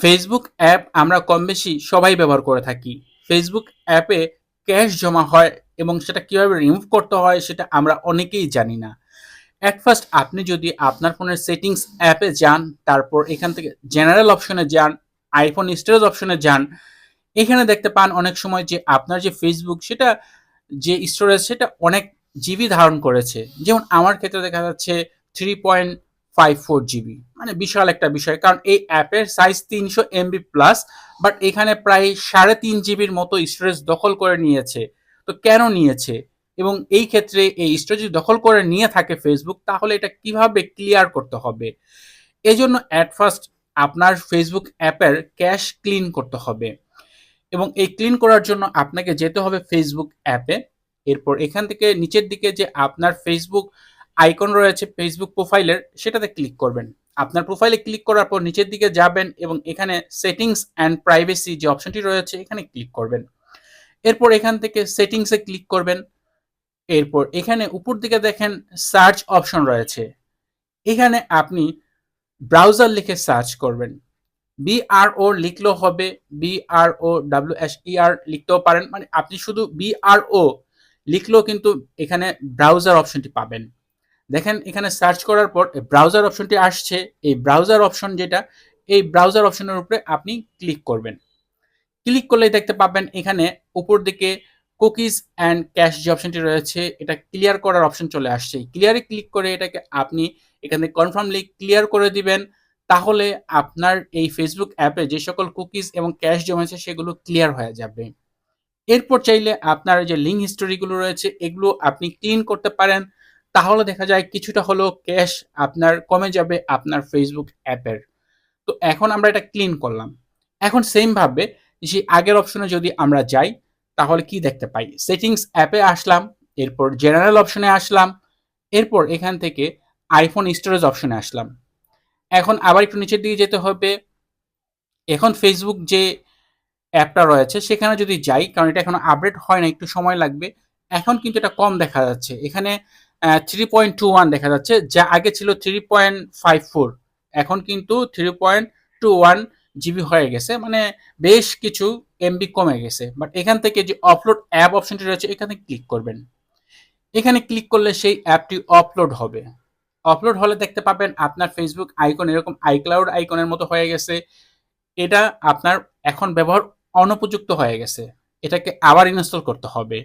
Facebook app আমরা কম বেশি সবাই ব্যবহার করে থাকি। ফেসবুক অ্যাপে ক্যাশ জমা হয় এবং সেটা কীভাবে রিমুভ করতে হয় সেটা আমরা অনেকেই জানি না। অ্যাট ফার্স্ট আপনি যদি আপনার ফোনের সেটিংস অ্যাপে যান, তারপর এখান থেকে জেনারেল অপশনে যান আইফোন স্টোরেজ অপশনে যান, এখানে দেখতে পান অনেক সময় যে আপনার যে ফেসবুক সেটা যে স্টোরেজ সেটা অনেক জিবি ধারণ করেছে। যেমন আমার ক্ষেত্রে দেখা যাচ্ছে three point five four GB মানে বিশাল একটা বিষয়, কারণ এই অ্যাপের সাইজ তিনশো এমবি প্লাস বাট এখানে প্রায় সাড়ে তিন জিবির মতো স্টোরেজ দখল করে নিয়েছে। তো কেন নিয়েছে? এবং এই ক্ষেত্রে এই স্টোরেজ দখল করে নিয়ে থাকে ফেসবুক তাহলে এটা কীভাবে ক্লিয়ার করতে হবে? এই জন্য অ্যাট ফার্স্ট আপনার ফেসবুক অ্যাপের ক্যাশ ক্লিন করতে হবে। এবং এই ক্লিন করার জন্য আপনাকে যেতে হবে ফেসবুক অ্যাপে। এরপর এখান থেকে নিচের দিকে যে আপনার ফেসবুক আইকন রয়েছে ফেসবুক প্রোফাইলের সেটাতে ক্লিক করবেন। আপনার প্রোফাইলে ক্লিক করার পর নিচের দিকে যাবেন এবং এখানে সেটিংস অ্যান্ড প্রাইভেসি যে অপশনটি রয়েছে, এখানে ক্লিক করবেন। এরপর এখান থেকে সেটিংসে ক্লিক করবেন। এরপর এখানে উপর দিকে দেখেন সার্চ অপশন রয়েছে। এখানে আপনি ব্রাউজার লিখে সার্চ করবেন। বিআরও লিখলেও হবে বিআরও ডাব্লিউ এস ইআর লিখতেও পারেন। মানে আপনি শুধু বিআরও লিখলেও কিন্তু এখানে ব্রাউজার অপশনটি পাবেন। দেখেন এখানে সার্চ করার পর ব্রাউজার অপশনটি আসছে। এই ব্রাউজার অপশন যেটা, এই ব্রাউজার অপশনের উপরে আপনি ক্লিক করবেন। ক্লিক করলেই দেখতে পাবেন এখানে উপর দিকে কুকিজ অ্যান্ড ক্যাশ যে অপশনটি রয়েছে, এটা ক্লিয়ার করার অপশন চলে আসছে। ক্লিয়ারে ক্লিক করে এটাকে আপনি এখানে কনফার্মলি ক্লিয়ার করে দিবেন। তাহলে আপনার এই ফেসবুক অ্যাপে যে সকল কুকিজ এবং ক্যাশ জমেছে সেগুলো ক্লিয়ার হয়ে যাবে। এরপর চাইলে আপনার যে লিঙ্ক হিস্টোরিগুলো রয়েছে, এগুলো আপনি ক্লিন করতে পারেন। তাহলে দেখা যায় কিছুটা হলো ক্যাশ আপনার কমে যাবে আপনার ফেসবুক অ্যাপের তো এখন আমরা এটা ক্লিন করলাম। এখন সেমভাবে যে আগের অপশনে যদি আমরা যাই, তাহলে কি দেখতে পাই? সেটিংস অ্যাপে আসলাম, এরপর জেনারেল অপশনে আসলাম, এরপর এখান থেকে আইফোন স্টোরেজ অপশনে আসলাম। এখন আবার একটু নিচের দিকে যেতে হবে। এখন ফেসবুক যে অ্যাপটা রয়েছে, সেখানে যদি যাই, কারণ এটা এখনও আপডেট হয় না, একটু সময় লাগবে। এখন কিন্তু এটা কম দেখা যাচ্ছে। এখানে থ্রি পয়েন্ট টু ওয়ান দেখা যাচ্ছে, যা আগে ছিল থ্রি পয়েন্ট ফাইভ ফোর এখন কিন্তু three point two one GB হয়ে গেছে মানে বেশ কিছু এমবি কমে গেছে। বাট এখান থেকে যে আপলোড অ্যাপ অপশনটি রয়েছে, এখানে ক্লিক করবেন। এখানে ক্লিক করলে সেই অ্যাপটি আপলোড হবে। আপলোড হলে দেখতে পাবেন আপনার ফেসবুক আইকন এরকম আইক্লাউড আইকনের মতো হয়ে গেছে। এটা আপনার এখন ব্যবহার অনুপযুক্ত হয়ে গেছে। এটাকে আবার ইনস্টল করতে হবে।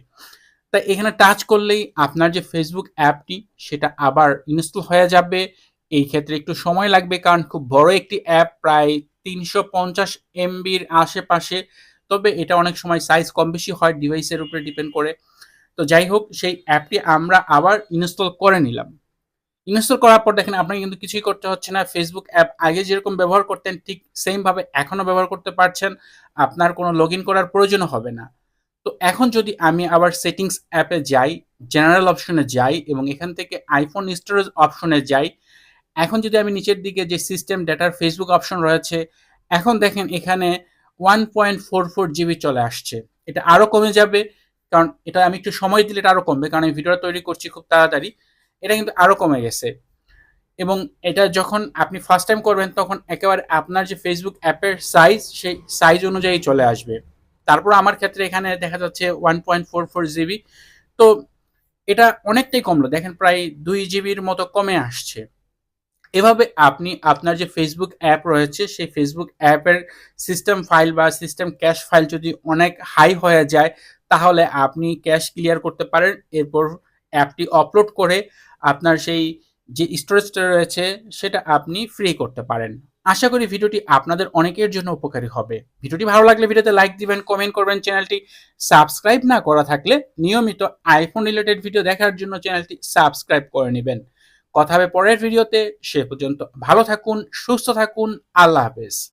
তাই এখানে টাচ করলেই আপনার যে ফেসবুক অ্যাপটি, সেটা আবার ইনস্টল হয়ে যাবে। এই ক্ষেত্রে একটু সময় লাগবে কারণ খুব বড় একটি অ্যাপ, প্রায় তিনশো পঞ্চাশ এমবির আশেপাশে। তবে এটা অনেক সময় সাইজ কম বেশি হয় ডিভাইসের উপরে ডিপেন্ড করে। তো যাই হোক, সেই অ্যাপটি আমরা আবার ইনস্টল করে নিলাম। ইনস্টল করার পর দেখেন, আপনাকে কিন্তু কিছুই করতে হচ্ছে না। ফেসবুক অ্যাপ আগে যেরকম ব্যবহার করতেন, ঠিক সেমভাবে এখনও ব্যবহার করতে পারছেন। আপনার কোনো লগ করার প্রয়োজন হবে না। তো এখন যদি আমি আবার সেটিংস অ্যাপে যাই জেনারেল অপশনে যাই এবং এখান থেকে আইফোন স্টোরেজ অপশনে যাই, এখন যদি আমি নিচের দিকে যে সিস্টেম ডেটার ফেসবুক অপশন রয়েছে, এখন দেখেন এখানে one point four four GB চলে আসছে। এটা আরও কমে যাবে, কারণ এটা আমি একটু সময় দিলে এটা আরও কমবে, কারণ আমি ভিডিওটা তৈরি করছি খুব তাড়াতাড়ি। এটা কিন্তু আরও কমে গেছে। এবং এটা যখন আপনি ফার্স্ট টাইম করবেন, তখন একেবারে আপনার যে ফেসবুক অ্যাপের সাইজ সেই সাইজ অনুযায়ী চলে আসবে। তারপর আমার ক্ষেত্রে এখানে দেখা যাচ্ছে one point four four GB তো এটা অনেকটাই কমলো। দেখেন প্রায় দুই জিবির মতো কমে আসছে। এভাবে আপনি আপনার যে ফেসবুক অ্যাপ রয়েছে, সেই ফেসবুক অ্যাপের সিস্টেম ফাইল বা সিস্টেম ক্যাশ ফাইল যদি অনেক হাই হয়ে যায়, তাহলে আপনি ক্যাশ ক্লিয়ার করতে পারেন। এরপর অ্যাপটি আপলোড করে আপনার সেই যে স্টোরেজটা রয়েছে, সেটা আপনি ফ্রি করতে পারেন। আশা করি ভিডিওটি আপনাদের অনেকের জন্য উপকারী হবে। ভিডিওটি ভালো লাগলে ভিডিওতে লাইক দিবেন কমেন্ট করবেন, চ্যানেলটি সাবস্ক্রাইব না করা থাকলে নিয়মিত আইফোন রিলেটেড ভিডিও দেখার জন্য চ্যানেলটি সাবস্ক্রাইব করে নেবেন। কথা হবে পরের ভিডিওতে সে পর্যন্ত ভালো থাকুন, সুস্থ থাকুন, আল্লাহ হাফেজ।